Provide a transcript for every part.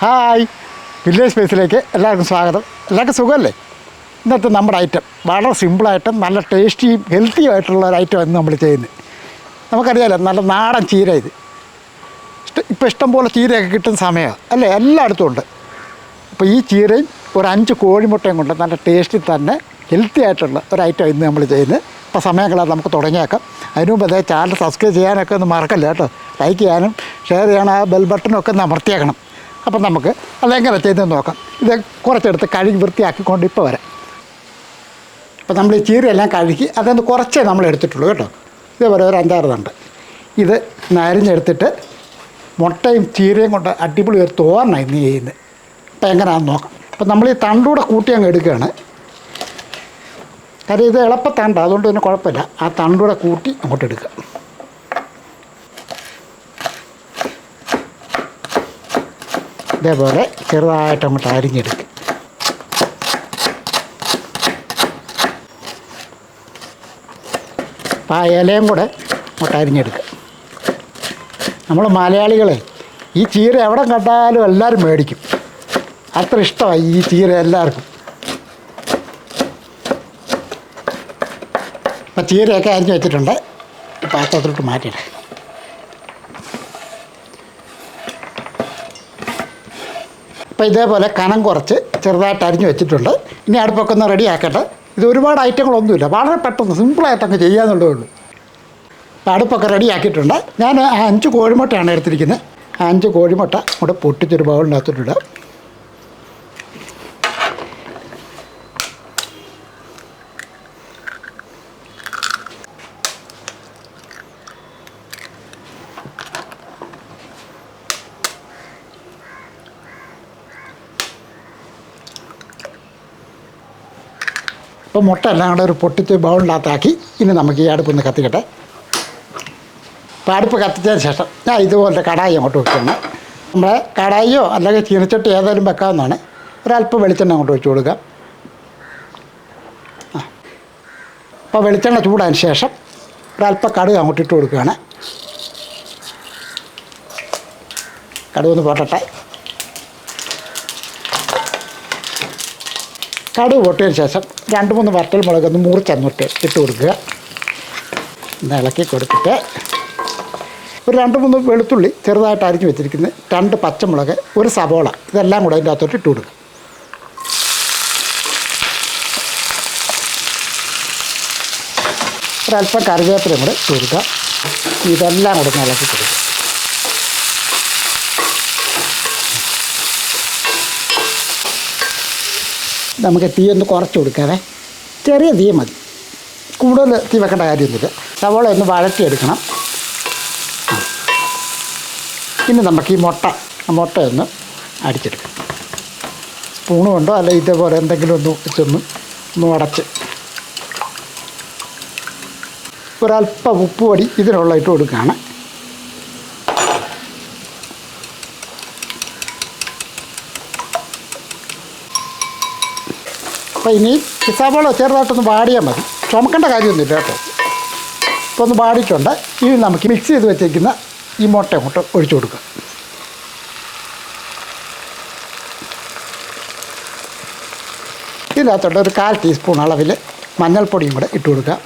Hi. Village സ്പേസിലേക്ക് എല്ലാവർക്കും സ്വാഗതം. എല്ലാവർക്കും സുഖമല്ലേ? ഇന്നത്തെ നമ്മുടെ ഐറ്റം വളരെ സിമ്പിളായിട്ടും നല്ല ടേസ്റ്റിയും ഹെൽത്തിയും ആയിട്ടുള്ള ഒരു ഐറ്റം ആണ് നമ്മൾ ചെയ്യുന്നത്. നമുക്കറിയാലോ നല്ല നാടൻ ചീര ഇത്. ഇപ്പോൾ ഇഷ്ടം പോലെ ചീരയൊക്കെ കിട്ടുന്ന സമയമാണ് അല്ലേ? എല്ലായിടത്തും ഉണ്ട്. അപ്പോൾ ഈ ചീരയും ഒരു അഞ്ച് കോഴിമുട്ടയും കൊണ്ട് നല്ല ടേസ്റ്റിൽ തന്നെ ഹെൽത്തി ആയിട്ടുള്ള ഒരു ഐറ്റം ഇന്ന് നമ്മൾ ചെയ്യുന്നത്. അപ്പോൾ കളയാതെ നമുക്ക് തുടങ്ങിയേക്കാം. അതിനു മുമ്പ് അതേ ചാനൽ സബ്സ്ക്രൈബ് ചെയ്യാനൊക്കെ ഒന്ന് മറക്കല്ല കേട്ടോ? ലൈക്ക് ചെയ്യാനും ഷെയർ ചെയ്യാനും ആ ബെൽ ബട്ടനൊക്കെ ഒന്ന് അമർത്തിയേക്കണം. അപ്പം നമുക്ക് അതെങ്ങനെ ചെയ്തെന്ന് നോക്കാം. ഇത് കുറച്ചെടുത്ത് കഴുകി വൃത്തിയാക്കിക്കൊണ്ട് ഇപ്പോൾ വരാം. അപ്പോൾ നമ്മൾ ഈ ചീരയെല്ലാം കഴുകി അതൊന്ന് കുറച്ചേ നമ്മൾ എടുത്തിട്ടുള്ളൂ കേട്ടോ. ഇതേപോലെ ഒരു അഞ്ചാറ് തണ്ട്. ഇത് നരഞ്ഞെടുത്തിട്ട് മുട്ടയും ചീരയും കൊണ്ട് അടിപൊളി ഒരു തോരനാണ് ഇന്ന് ചെയ്യുന്നത്. അപ്പോൾ എങ്ങനെയാണെന്ന് നോക്കാം. അപ്പം നമ്മൾ ഈ തണ്ടൂടെ കൂട്ടി അങ്ങ് എടുക്കുകയാണ്. കാര്യം ഇത് എളുപ്പത്തണ്ട അതുകൊണ്ട് തന്നെ കുഴപ്പമില്ല. ആ തണ്ടൂടെ കൂട്ടി അങ്ങോട്ട് എടുക്കുക. ഇതേപോലെ ചെറുതായിട്ട് അങ്ങോട്ട് അരിഞ്ഞെടുക്കും. ആ ഇലയും കൂടെ അങ്ങോട്ട് അരിഞ്ഞെടുക്കുക നമ്മൾ മലയാളികളെ ഈ ചീര എവിടെ കണ്ടാലും എല്ലാവരും മേടിക്കും. അത്ര ഇഷ്ടമായി ഈ ചീര എല്ലാവർക്കും. അപ്പം ചീരയൊക്കെ അരിഞ്ഞ് വെച്ചിട്ടുണ്ട്. പാത്രത്തിലോട്ട് മാറ്റിയിട. അപ്പോൾ ഇതേപോലെ കനം കുറച്ച് ചെറുതായിട്ട് അരിഞ്ഞു വെച്ചിട്ടുണ്ട്. ഇനി അടുപ്പൊക്കെ ഒന്ന് റെഡി ആക്കട്ടെ. ഇത് ഒരുപാട് ഐറ്റങ്ങളൊന്നുമില്ല. വളരെ പെട്ടെന്ന് സിമ്പിളായിട്ട് അങ്ങ് ചെയ്യാന്നുള്ളതേ ഉള്ളൂ. അപ്പോൾ അടുപ്പൊക്കെ റെഡി ആക്കിയിട്ടുണ്ട്. ഞാൻ അഞ്ച് കോഴിമുട്ടയാണ് എടുത്തിരിക്കുന്നത്. അഞ്ച് കോഴിമുട്ട ഇവിടെ പൊട്ടിച്ചൊരു ബൗളിനകത്തോട്ടിടുക അപ്പോൾ മുട്ട എല്ലാം കൂടെ ഒരു പൊട്ടിച്ച് ബൗളിനകത്താക്കി ഇനി നമുക്ക് ഈ അടുപ്പൊന്ന് കത്തിക്കട്ടെ. അപ്പോൾ അടുപ്പ് കത്തിച്ചതിന് ശേഷം ഞാൻ ഇതുപോലെ കടായി അങ്ങോട്ട് വെക്കുന്നു. നമ്മുടെ കടായിയോ അല്ലെങ്കിൽ ചീനച്ചട്ടി ഏതായാലും വെക്കാവുന്നതാണ്. ഒരല്പം വെളിച്ചെണ്ണ അങ്ങോട്ട് വെച്ച് കൊടുക്കുക. അപ്പോൾ വെളിച്ചെണ്ണ ചൂടാൻ ശേഷം ഒരല്പം കടുക് അങ്ങോട്ട് ഇട്ട് കൊടുക്കുകയാണ്. കടുവൊന്ന് പൊട്ടട്ടെ. കടുക് പൊട്ടിയതിന് ശേഷം രണ്ട് മൂന്ന് വറ്റൽ മുളകൊന്ന് മുറിച്ചന്നിട്ട് ഇട്ട് കൊടുക്കുക. ഇളക്കി കൊടുത്തിട്ട് ഒരു രണ്ട് മൂന്ന് വെളുത്തുള്ളി ചെറുതായിട്ട് അരിഞ്ഞ് വെച്ചിരിക്കുന്നത് രണ്ട് പച്ചമുളക് ഒരു സവോള ഇതെല്ലാം കൂടെ അതിന്റെ അകത്തോട്ട് ഇട്ട് കൊടുക്കുക. ഒരല്പം കറിവേപ്പിലയും കൂടെ ഇട്ട് കൊടുക്കുക. ഇതെല്ലാം കൂടെ ഇളക്കി കൊടുക്കുക. നമുക്ക് തീ ഒന്ന് കുറച്ച് കൊടുക്കാതെ ചെറിയ തീ മതി. കൂടുതൽ തീ വെക്കേണ്ട കാര്യമൊന്നുമില്ല. സവോള ഒന്ന് വഴറ്റിയെടുക്കണം. ഇനി നമുക്ക് ഈ മുട്ട മുട്ടയൊന്ന് അടിച്ചെടുക്കാം. സ്പൂണ് കൊണ്ടോ അല്ല ഇതേപോലെ എന്തെങ്കിലും ഒന്ന് വെച്ചൊന്ന് ഒന്ന് അടച്ച് ഒരല്പം ഉപ്പ് പൊടി ഇതിനുള്ള ഇട്ട് കൊടുക്കുകയാണ്. അപ്പോൾ ഇനി സവാള ചെറുതായിട്ടൊന്ന് വാടിയാൽ മതി. ചുമക്കേണ്ട കാര്യമൊന്നുമില്ല കേട്ടോ. ഇപ്പോൾ ഒന്ന് വാടിയിട്ടുണ്ട്. ഇനി നമുക്ക് മിക്സ് ചെയ്ത് വെച്ചേക്കുന്ന ഈ മുട്ട അങ്ങോട്ട് ഒഴിച്ചു കൊടുക്കുക ഇതിനകത്തോട്ട് ഒരു കാൽ ടീസ്പൂൺ അളവിൽ മഞ്ഞൾപ്പൊടിയും കൂടെ ഇട്ട് കൊടുക്കുക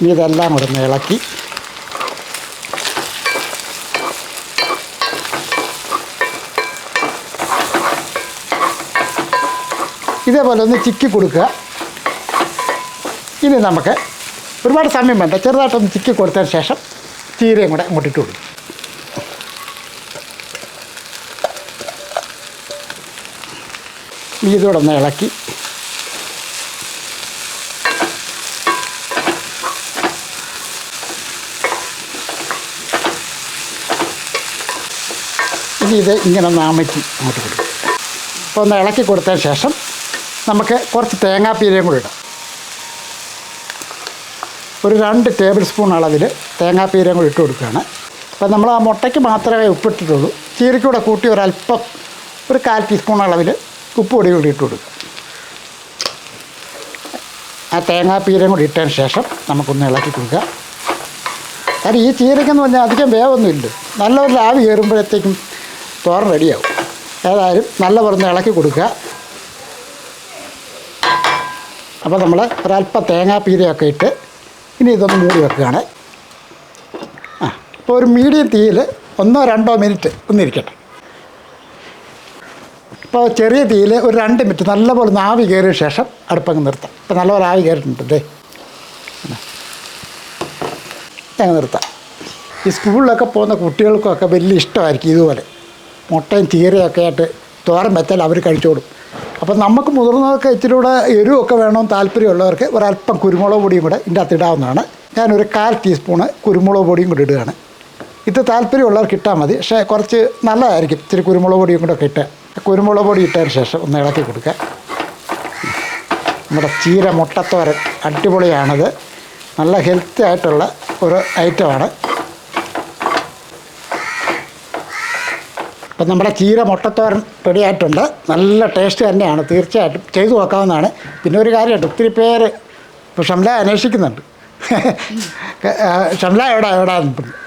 ഇനി ഇതെല്ലാം കൂടെ ഒന്ന് ഇളക്കി ഇതേപോലെ ഒന്ന് ചിക്കി കൊടുക്കുക. ഇനി നമുക്ക് ഒരുപാട് സമയം വേണ്ട. ചെറുതായിട്ടൊന്ന് ചിക്കി കൊടുത്തതിന് ശേഷം ചീരയും കൂടെ അങ്ങോട്ട് ഇട്ട് കൊടുക്കും. ഇതോടെ ഒന്ന് ഇളക്കി. ഇനി ഇത് ഇങ്ങനെ അമറ്റി അങ്ങോട്ട് കൊടുക്കും. അപ്പോൾ ഒന്ന് ഇളക്കി കൊടുത്തതിന് ശേഷം നമുക്ക് കുറച്ച് തേങ്ങാപ്പീരയും കൂടി ഇടാം. ഒരു രണ്ട് ടേബിൾ സ്പൂൺ അളവിൽ തേങ്ങാപ്പീരയും കൂടി ഇട്ട് കൊടുക്കുകയാണ്. അപ്പോൾ നമ്മൾ ആ മുട്ടയ്ക്ക് മാത്രമേ ഉപ്പിട്ടിട്ടുള്ളൂ. ചീരക്കൂടെ കൂട്ടി ഒരല്പം ഒരു കാൽ ടീസ്പൂൺ അളവിൽ ഉപ്പ് പൊടി കൂടി ഇട്ട് കൊടുക്കുക. ആ തേങ്ങാപ്പീരയും കൂടി ഇട്ടതിന് ശേഷം നമുക്കൊന്ന് ഇളക്കി കൊടുക്കുക. കാരണം ഈ ചീരയ്ക്കെന്ന് പറഞ്ഞാൽ അധികം വേവൊന്നുമില്ല. നല്ലൊരു ആവി കയറുമ്പോഴത്തേക്കും തോരൻ റെഡിയാവും ഏതായാലും നല്ല പറഞ്ഞ് ഇളക്കി കൊടുക്കുക. അപ്പോൾ നമ്മൾ ഒരല്പം തേങ്ങാപ്പീരയൊക്കെ ഇട്ട് ഇനി ഇതൊന്ന് മൂടി വെക്കുകയാണ്. ആ ഇപ്പോൾ ഒരു മീഡിയം തീയിൽ ഒന്നോ രണ്ടോ മിനിറ്റ് ഒന്നിരിക്കട്ടെ ഇപ്പോൾ ചെറിയ തീയിൽ ഒരു രണ്ട് മിനിറ്റ് നല്ലപോലെ ഒന്ന് ആവി കയറിയ ശേഷം അടുപ്പങ്ങ് നിർത്താം. ഇപ്പോൾ നല്ലപോലെ ആവി കയറിയിട്ടുണ്ട് അങ്ങ് നിർത്താം. ഈ സ്കൂളിലൊക്കെ പോകുന്ന കുട്ടികൾക്കൊക്കെ വലിയ ഇഷ്ടമായിരിക്കും ഇതുപോലെ. മുട്ടയും ചീരയൊക്കെ ആയിട്ട് തോരൻ വെച്ചാൽ അവർ കഴിച്ചോളും. അപ്പം നമുക്ക് മുതിർന്നവർക്ക് ഇത്തിരി കൂടെ എരിവൊക്കെ വേണമെന്ന് താല്പര്യമുള്ളവർക്ക് ഒരല്പം കുരുമുളക് പൊടിയും കൂടെ ഇതിന്റെ അകത്ത് ഇടാവുന്നതാണ്. ഞാനൊരു കാൽ ടീസ്പൂണ് കുരുമുളക് പൊടിയും കൂടി ഇടുകയാണ്. ഇത് താല്പര്യമുള്ളവർക്ക് ഇട്ടാൽ മതി. പക്ഷേ കുറച്ച് നല്ലതായിരിക്കും. ഇത്തിരി കുരുമുളക് പൊടിയും കൂടെ ഒക്കെ ഇട്ട് കുരുമുളക് പൊടി ഇട്ടതിന് ശേഷം ഒന്ന് ഇളക്കി കൊടുക്കുക. നമ്മുടെ ചീര മുട്ടത്തോരൻ അടിപൊളിയാണത്. നല്ല ഹെൽത്തി ആയിട്ടുള്ള ഒരു ഐറ്റമാണ്. അപ്പം നമ്മുടെ ചീര മുട്ടത്തോരൻ റെഡിയായിട്ടുണ്ട്. നല്ല ടേസ്റ്റ് തന്നെയാണ്. തീർച്ചയായിട്ടും ചെയ്തു നോക്കാവുന്നതാണ്. പിന്നെ ഒരു കാര്യമുണ്ട്. ഒത്തിരി പേര് ഇപ്പോൾ ഷംല അന്വേഷിക്കുന്നുണ്ട്. ഷംല എവിടെ? എവിടെ?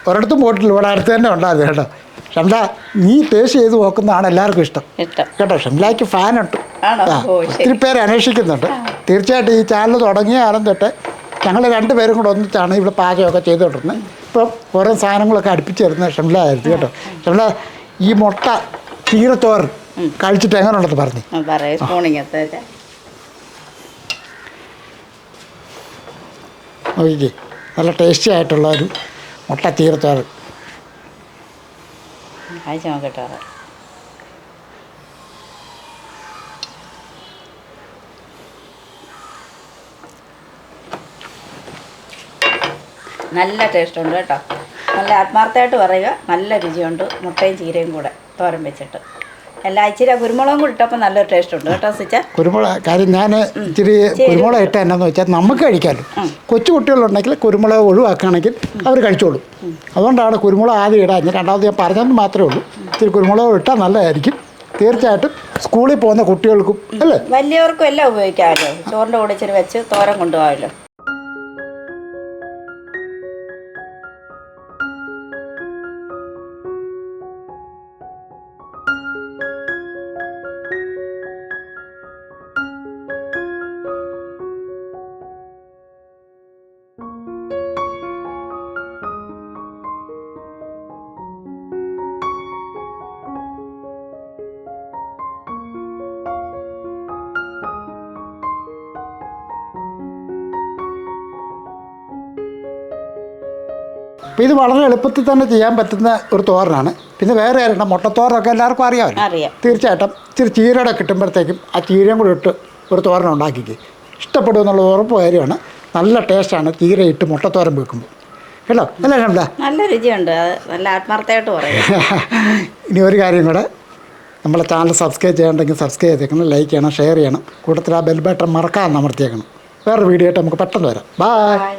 ഒരിടത്തും പോയിട്ടില്ല. ഇവിടെ അടുത്ത് തന്നെ ഉണ്ടാകും കേട്ടോ. ഷംല നീ ടേസ്റ്റ് ചെയ്ത് നോക്കുന്നതാണ് എല്ലാവർക്കും ഇഷ്ടം. കേട്ടോ ഷംലയ്ക്ക് ഫാനുണ്ട്. ഒത്തിരി പേര് അന്വേഷിക്കുന്നുണ്ട്. തീർച്ചയായിട്ടും ഈ ചാനൽ തുടങ്ങിയ കാലം തൊട്ട് ഞങ്ങൾ രണ്ടുപേരും കൂടെ ഒന്നിച്ചാണ് ഇവിടെ പാചകമൊക്കെ ചെയ്തുകൊണ്ടിരുന്നത്. ഇപ്പം ഓരോ സാധനങ്ങളൊക്കെ അടുപ്പിച്ച് തരുന്നത് ഷംല ആയിരുന്നു കേട്ടോ. ഷംല ഈ മുട്ട ചീരത്തോർ കഴിച്ചിട്ട് എങ്ങനെ ഉണ്ടെന്ന് പറഞ്ഞു പറയൂ സ്പൂണിങ്ങത്തെ നോക്കിക്കേ നല്ല ടേസ്റ്റി ആയിട്ടുള്ള ഒരു മുട്ട കഴിച്ച് നോക്കട്ടെ നല്ല ടേസ്റ്റ് ഉണ്ട് കേട്ടോ. നല്ല ആത്മാർത്ഥമായിട്ട് പറയുക. നല്ല രുചിയുണ്ട്. മുട്ടയും ചീരയും കൂടെ തോരൻ വെച്ചിട്ട്. എല്ലാ ഇച്ചിരി കുരുമുളകും കൂടി ഇട്ടപ്പോൾ നല്ലൊരു ടേസ്റ്റ് ഉണ്ട്. കേട്ടോ സിച്ച കുരുമുളക് കാര്യം ഞാൻ ഇച്ചിരി കുരുമുളക് ഇട്ട എന്നാന്ന് വെച്ചാൽ നമുക്ക് കഴിക്കാമല്ലോ കൊച്ചു കുട്ടികളുണ്ടെങ്കിൽ കുരുമുളക് ഒഴിവാക്കുകയാണെങ്കിൽ അവർ കഴിച്ചോളും. അതുകൊണ്ടാണ് കുരുമുളക് ആദ്യം ഇടാൻ രണ്ടാമത് ഞാൻ പറഞ്ഞതെന്ന് മാത്രമേ ഉള്ളൂ. ഇച്ചിരി കുരുമുളക് ഇട്ടാൽ നല്ലതായിരിക്കും. തീർച്ചയായിട്ടും സ്കൂളിൽ പോകുന്ന കുട്ടികൾക്കും അല്ലേ? വലിയവർക്കും എല്ലാം ഉപയോഗിക്കാമല്ലോ. ചോറിന്റെ കൂടെ ഇച്ചിരി വെച്ച് തോരൻ കൊണ്ടുപോകാമല്ലോ. അപ്പോൾ ഇത് വളരെ എളുപ്പത്തിൽ തന്നെ ചെയ്യാൻ പറ്റുന്ന ഒരു തോരനാണ്. പിന്നെ വേറെ ആരുണ്ട്? മുട്ടത്തോരനൊക്കെ എല്ലാവർക്കും അറിയാമല്ലോ. അറിയാം. തീർച്ചയായിട്ടും ഇച്ചിരി ചീരയുടെ കിട്ടുമ്പോഴത്തേക്കും ആ ചീരയും കൂടി ഇട്ട് ഒരു തോരൻ ഉണ്ടാക്കിക്ക്. ഇഷ്ടപ്പെടും എന്നുള്ള ഉറപ്പ് കാര്യമാണ്. നല്ല ടേസ്റ്റാണ് ചീര ഇട്ട് മുട്ടത്തോരൻ വെക്കുമ്പോൾ. കേട്ടോ? അല്ലേ ഷംല നല്ല രുചിയുണ്ട്. നല്ല ആത്മാർത്ഥമായിട്ട് പറയും. ഇനി ഒരു കാര്യം കൂടെ. നമ്മളെ ചാനൽ സബ്സ്ക്രൈബ് ചെയ്യണമെങ്കിൽ സബ്സ്ക്രൈബ് ചെയ്തേക്കണം ലൈക്ക് ചെയ്യണം ഷെയർ ചെയ്യണം. കൂട്ടത്തിൽ ആ ബെൽ ബട്ടൺ മറക്കാതെ അമർത്തിയേക്കണം. വേറൊരു വീഡിയോ ആയിട്ട് നമുക്ക് പെട്ടെന്ന് വരാം. ബായ്.